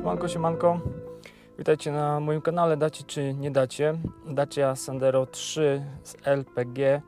Siemanko, siemanko. Witajcie na moim kanale Dacie czy nie dacie. Dacia Sandero 3 z LPG.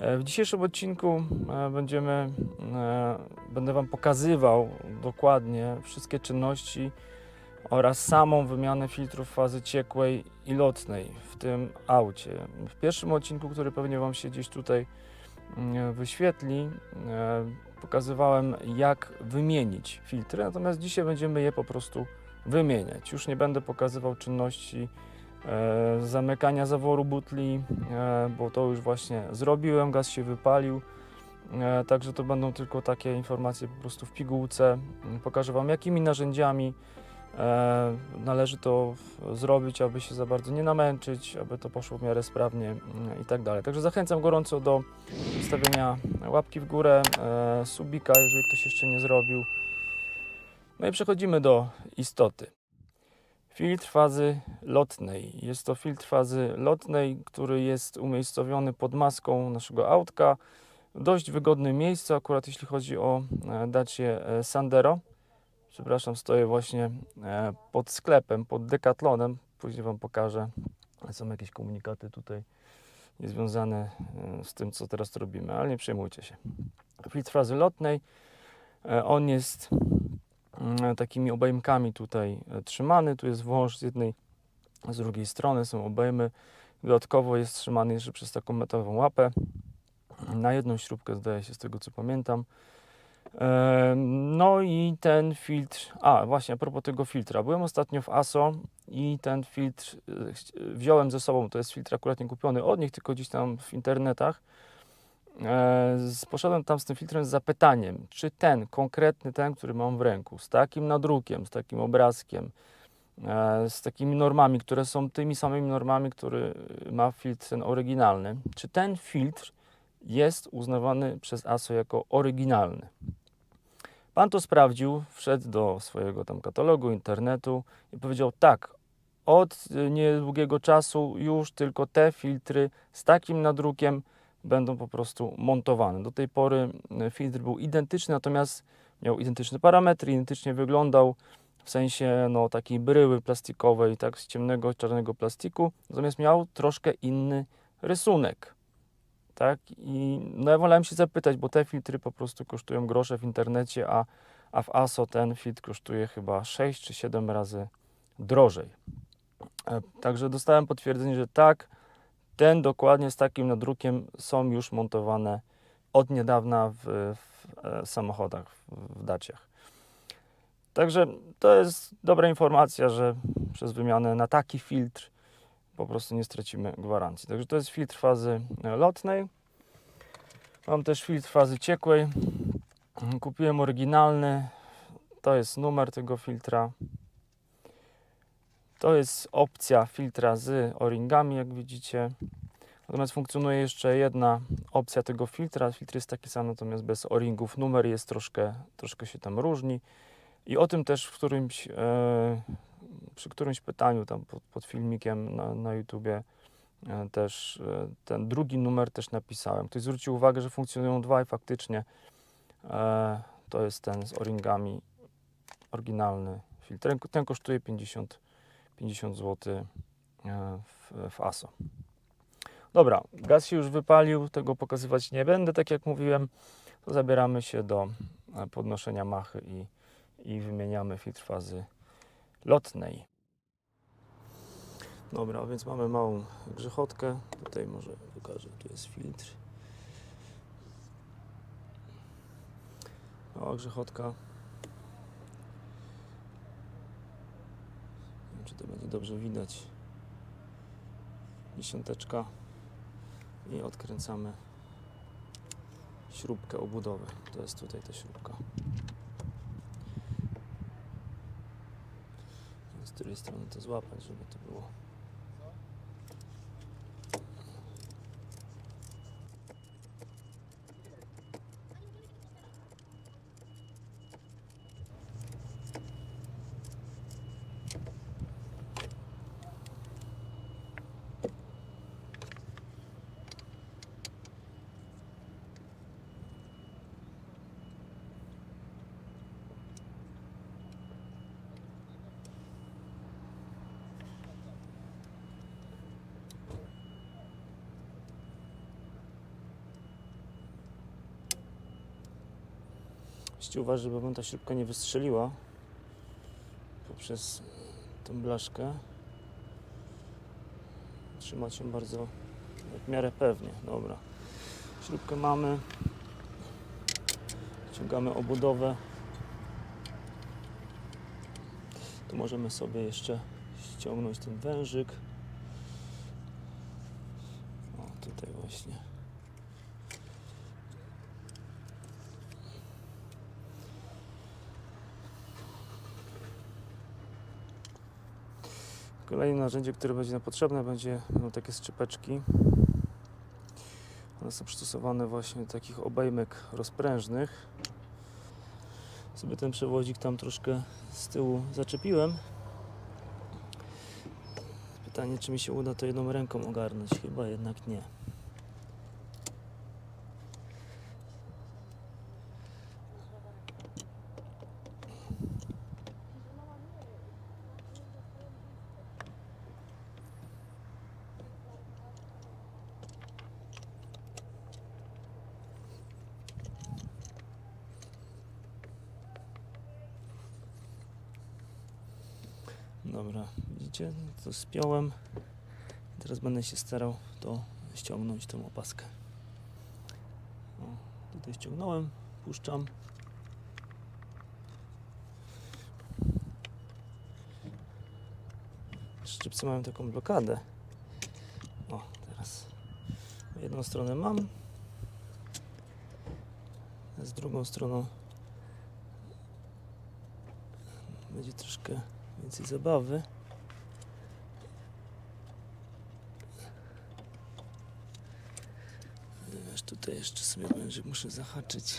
E, W dzisiejszym odcinku e, będziemy, e, będę Wam pokazywał dokładnie wszystkie czynności oraz samą wymianę filtrów fazy ciekłej i lotnej w tym aucie. W pierwszym odcinku, który pewnie Wam się gdzieś tutaj mm, wyświetli, pokazywałem jak wymienić filtry, natomiast dzisiaj będziemy je po prostu wymieniać. Już nie będę pokazywał czynności e, zamykania zaworu butli, e, bo to już właśnie zrobiłem, gaz się wypalił. E, także to będą tylko takie informacje po prostu w pigułce. Pokażę Wam jakimi narzędziami należy to zrobić, aby się za bardzo nie namęczyć, aby to poszło w miarę sprawnie mm, i tak dalej. Także zachęcam gorąco do zostawienia łapki w górę, e, subika, jeżeli ktoś jeszcze nie zrobił. No i przechodzimy do istoty. Filtr fazy lotnej. Jest to filtr fazy lotnej, który jest umiejscowiony pod maską naszego autka. W dość wygodnym miejscu, akurat jeśli chodzi o e, Dacie e, Sandero. Przepraszam, stoję właśnie e, pod sklepem, pod Decathlonem. Później Wam pokażę. Są jakieś komunikaty tutaj niezwiązane e, z tym, co teraz robimy, ale nie przejmujcie się. Filtr fazy lotnej. E, On jest mm, takimi obejmkami tutaj trzymany. Tu jest wąż z jednej, z drugiej strony są obejmy. Dodatkowo jest trzymany jeszcze przez taką metalową łapę. Na jedną śrubkę zdaje się z tego co pamiętam. No i ten filtr, a właśnie a propos tego filtra, byłem ostatnio w ASO i ten filtr e, wziąłem ze sobą, to jest filtr akurat nie kupiony od nich, tylko gdzieś tam w internetach. E, Poszedłem tam z tym filtrem z zapytaniem, czy ten, konkretny ten, który mam w ręku, z takim nadrukiem, z takim obrazkiem, e, z takimi normami, które są tymi samymi normami, które ma filtr ten oryginalny, czy ten filtr jest uznawany przez ASO jako oryginalny. Pan to sprawdził, wszedł do swojego tam katalogu, internetu i powiedział tak, od y, niedługiego czasu już tylko te filtry z takim nadrukiem będą po prostu montowane. Do tej pory y, filtr był identyczny, natomiast miał identyczne parametry, identycznie wyglądał w sensie no, takiej bryły plastikowej, tak, z ciemnego, czarnego plastiku, natomiast miał troszkę inny rysunek. Tak? I no ja wolałem się zapytać, bo te filtry po prostu kosztują grosze w internecie, a, a w ASO ten filtr kosztuje chyba 6 czy 7 razy drożej. E, Także dostałem potwierdzenie, że tak, ten dokładnie z takim nadrukiem są już montowane od niedawna w, w e, samochodach, w, daciach. Także to jest dobra informacja, że przez wymianę na taki filtr po prostu nie stracimy gwarancji. Także to jest filtr fazy e, lotnej. Mam też filtr fazy ciekłej. Kupiłem oryginalny. To jest numer tego filtra. To jest opcja filtra z o-ringami, jak widzicie. Natomiast funkcjonuje jeszcze jedna opcja tego filtra. Filtr jest taki sam, natomiast bez o-ringów. Numer jest troszkę, troszkę się tam różni. I o tym też w którymś, e, przy którymś pytaniu tam pod, pod filmikiem na, na YouTubie e, też e, ten drugi numer też napisałem. Ktoś zwrócił uwagę, że funkcjonują dwa i faktycznie e, to jest ten z o-ringami oryginalny filtr. Ten, ten kosztuje 50, 50 zł w, w ASO. Dobra, gaz się już wypalił, tego pokazywać nie będę, tak jak mówiłem. To zabieramy się do e, podnoszenia machy i, i wymieniamy filtr fazy lotnej. Dobra, więc mamy małą grzechotkę. Tutaj może pokażę, tu jest filtr. Mała grzechotka. Nie wiem, czy to będzie dobrze widać. Dziesiąteczka. I odkręcamy śrubkę obudowy. To jest tutaj ta śrubka. Której strony to złapać, żeby to było. Musicie uważać, bo ta śrubka nie wystrzeliła poprzez tą blaszkę. Trzymać ją bardzo w miarę pewnie. Dobra. Śrubkę mamy. Ciągamy obudowę. Tu możemy sobie jeszcze ściągnąć ten wężyk. O, tutaj właśnie. Kolejne narzędzie, które będzie nam potrzebne, będzie no, takie skrzypeczki. One są przystosowane właśnie do takich obejmek rozprężnych. Sobie ten przewodzik tam troszkę z tyłu zaczepiłem. Pytanie, czy mi się uda to jedną ręką ogarnąć? Chyba jednak nie. Dobra, widzicie? To spiąłem. Teraz będę się starał to ściągnąć tą opaskę. O, tutaj ściągnąłem, puszczam. Szczypce mają taką blokadę. O, teraz jedną stronę mam. Z drugą stroną będzie troszkę więcej zabawy. Aż tutaj jeszcze sobie wężyk muszę zahaczyć.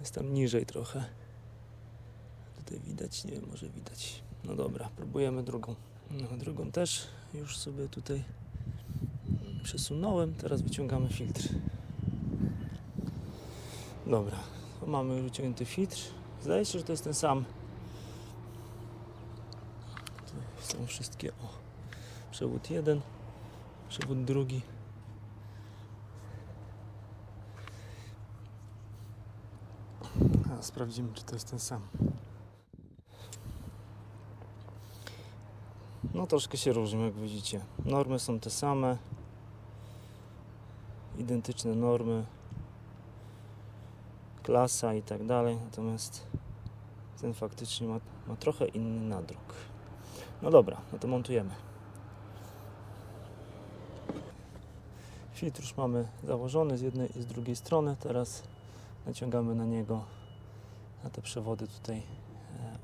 Jest tam niżej trochę. Tutaj widać, nie wiem, może widać. No dobra, próbujemy drugą. No, drugą też już sobie tutaj przesunąłem. Teraz wyciągamy filtr. Dobra, mamy już wyciągnięty filtr. Zdaje się, że to jest ten sam. Tu są wszystkie. O, przewód jeden, przewód drugi. A sprawdzimy, czy to jest ten sam. No troszkę się różnią, jak widzicie. Normy są te same. Identyczne normy klasa i tak dalej, natomiast ten faktycznie ma, ma trochę inny nadruk. No dobra, no to montujemy. Filtr już mamy założony z jednej i z drugiej strony, teraz naciągamy na niego, na te przewody tutaj e,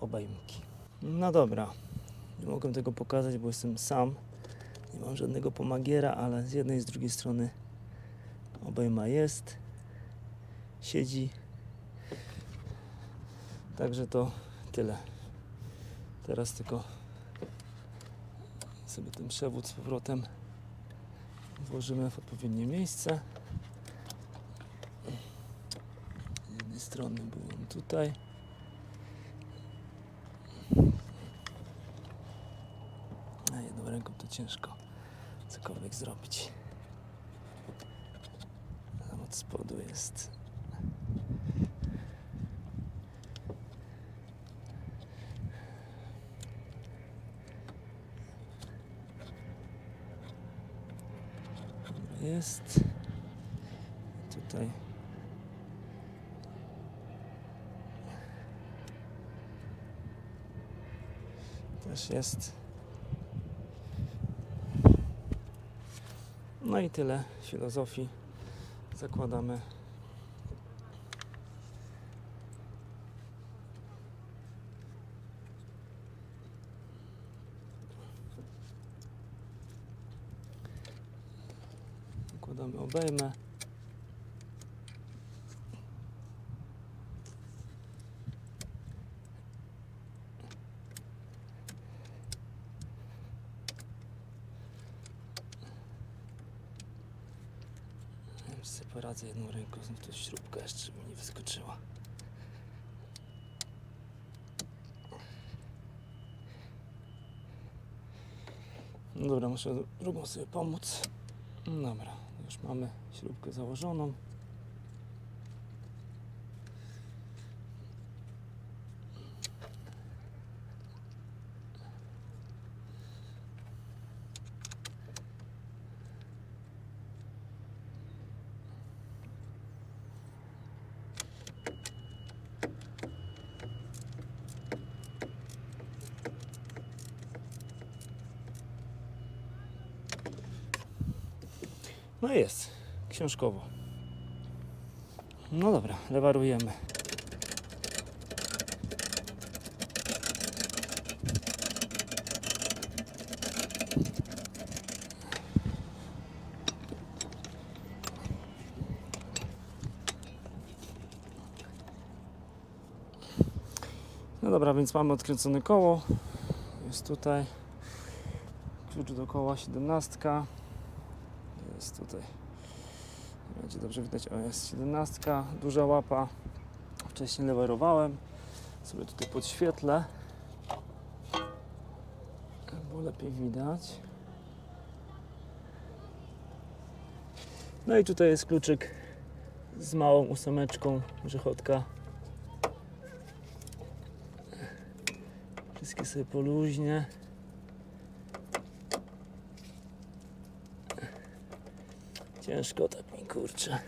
obejmki. No dobra, nie mogę tego pokazać, bo jestem sam, nie mam żadnego pomagiera, ale z jednej i z drugiej strony obejma jest, siedzi Także to tyle. Teraz tylko sobie ten przewód z powrotem włożymy w odpowiednie miejsce. Z jednej strony był on tutaj. A jedną ręką to ciężko cokolwiek zrobić. Od spodu jest jest. Tutaj. Też jest. No i tyle filozofii. Zakładamy. Zakładamy obejmę. Sobie poradzę jedną ręką, znów tu śrubka jeszcze mi nie wyskoczyła. Dobra, muszę drugą sobie pomóc. Dobra, Już mamy śrubkę założoną. No jest, książkowo. No dobra, lewarujemy. No dobra, więc mamy odkręcone koło. Jest tutaj klucz do koła 17. Jest tutaj. Będzie dobrze widać. O, jest 17. Duża łapa. Wcześniej lewarowałem. Sobie tutaj podświetlę. Bo lepiej widać. No i tutaj jest kluczyk z małą ósemeczką grzechotka. Wszystkie sobie poluźnie. Ciężko tak mi kurczę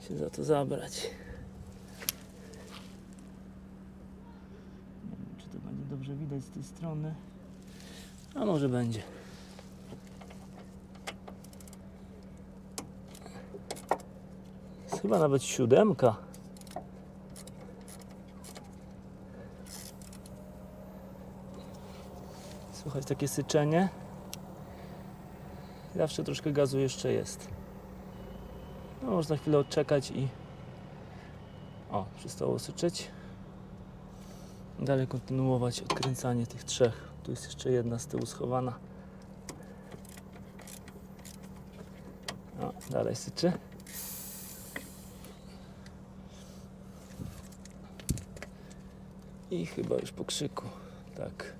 się za to zabrać. Nie wiem, czy to będzie dobrze widać z tej strony. A może będzie. Jest chyba nawet siódemka. Słychać takie syczenie. Zawsze troszkę gazu jeszcze jest. No, można chwilę odczekać i. O, przestało syczeć. Dalej kontynuować odkręcanie tych trzech. Tu jest jeszcze jedna z tyłu schowana. O, dalej syczy. I chyba już po krzyku. Tak.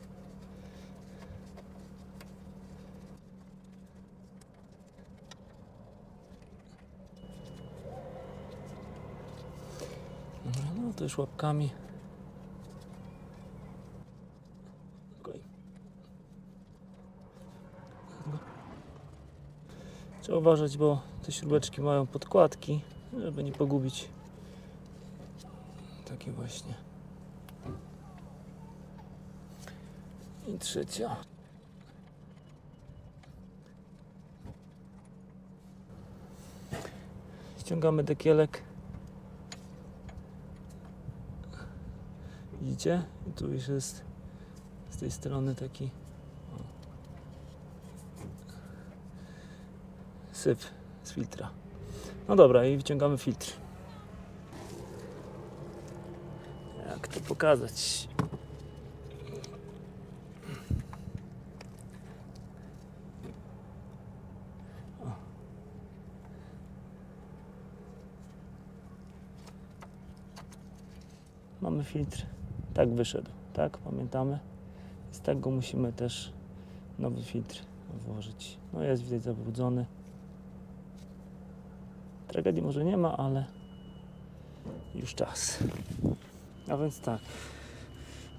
Już łapkami. Trzeba uważać, bo te śrubeczki mają podkładki, żeby nie pogubić. Takie właśnie. I trzecia. Ściągamy dekielek. Widzicie? I tu już jest z tej strony taki o, syp z filtra. No dobra, i wyciągamy filtr. Jak to pokazać? Mamy filtr tak wyszedł, tak? Pamiętamy? Z tego musimy też nowy filtr włożyć. No jest widać zabrudzony. Tragedii może nie ma, ale już czas. A więc tak.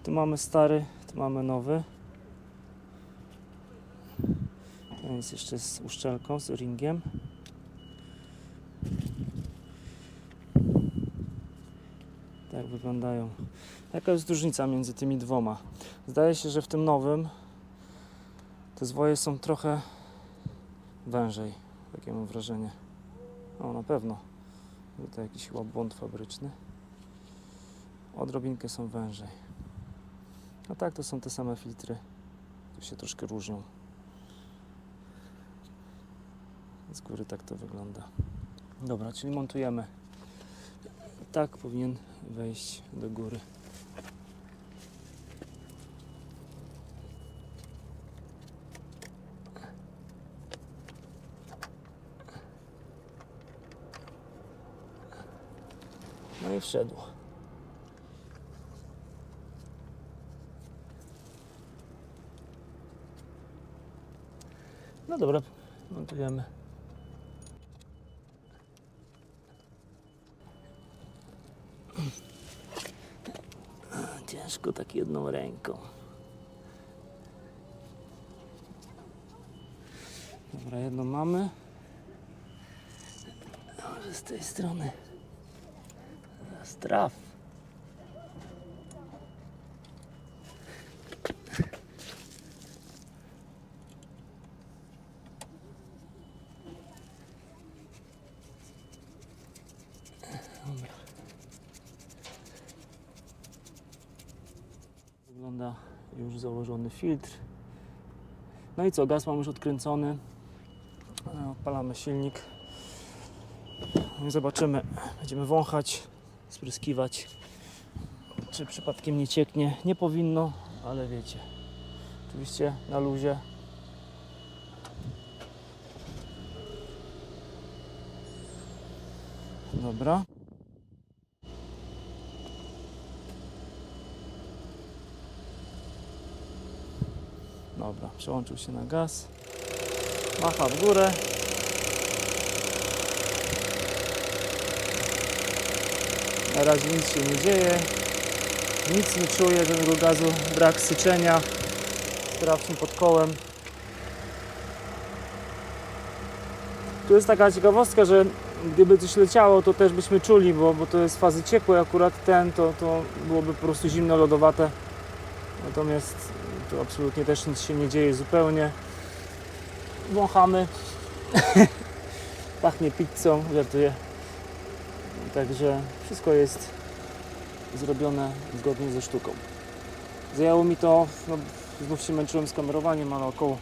Tu mamy stary, tu mamy nowy. Ten jest jeszcze z uszczelką, z ringiem. Tak wyglądają. Jaka jest różnica między tymi dwoma? Zdaje się, że w tym nowym te zwoje są trochę wężej. Takie mam wrażenie. O, na pewno. Tutaj jakiś chyba błąd fabryczny. Odrobinkę są wężej. A tak, to są te same filtry. Tu się troszkę różnią. Z góry tak to wygląda. Dobra, czyli montujemy. Tak powinien wejść do góry. No i wszedł. No dobra, montujemy. ciężko tak jedną ręką. Dobra, jedną mamy. Może z tej strony. Teraz traf. Dobra. Wygląda już założony filtr. No i co, gaz mam już odkręcony. E, Odpalamy silnik. No zobaczymy. Będziemy wąchać, spryskiwać. Czy przypadkiem nie cieknie? Nie powinno, ale wiecie. Oczywiście na luzie. Dobra. Dobra, przełączył się na gaz. Macha w górę. Na razie nic się nie dzieje. Nic nie czuję, żadnego gazu, brak syczenia. Sprawdźmy pod kołem. Tu jest taka ciekawostka, że gdyby coś leciało, to też byśmy czuli, bo, bo to jest fazy ciepłe, akurat ten to, to byłoby po prostu zimno lodowate. Natomiast tu absolutnie też nic się nie dzieje zupełnie. Wąchamy. Pachnie pizzą, żartuję. Także wszystko jest zrobione zgodnie ze sztuką. Zajęło mi to, no, znów się męczyłem z kamerowaniem, ale około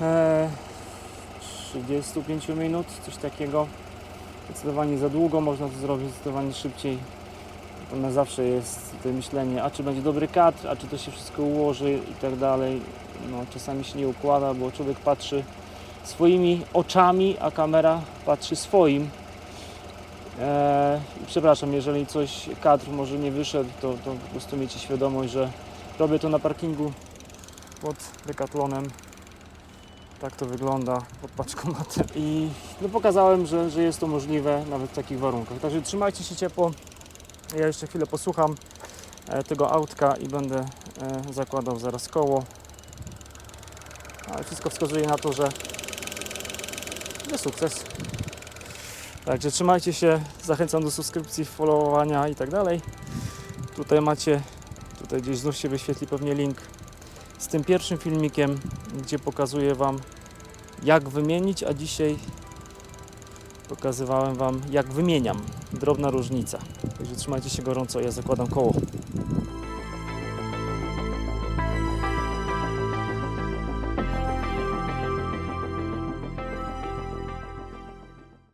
e, 35 minut, coś takiego. Zdecydowanie za długo, można to zrobić zdecydowanie szybciej. Natomiast zawsze jest to myślenie, a czy będzie dobry kadr, a czy to się wszystko ułoży i tak dalej. No, czasami się nie układa, bo człowiek patrzy swoimi oczami, a kamera patrzy swoim. Eee, przepraszam, jeżeli coś kadr może nie wyszedł, to, to po prostu miejcie świadomość, że robię to na parkingu pod Decathlonem. Tak to wygląda pod paczkomatem. I no, pokazałem, że, że jest to możliwe nawet w takich warunkach. Także trzymajcie się ciepło. Ja jeszcze chwilę posłucham e, tego autka i będę e, zakładał zaraz koło. Ale wszystko wskazuje na to, że, że sukces. Także trzymajcie się, zachęcam do subskrypcji, followowania i tak dalej. Tutaj macie, tutaj gdzieś znów się wyświetli pewnie link z tym pierwszym filmikiem, gdzie pokazuję Wam jak wymienić, a dzisiaj pokazywałem Wam jak wymieniam. Drobna różnica. Także trzymajcie się gorąco, ja zakładam koło.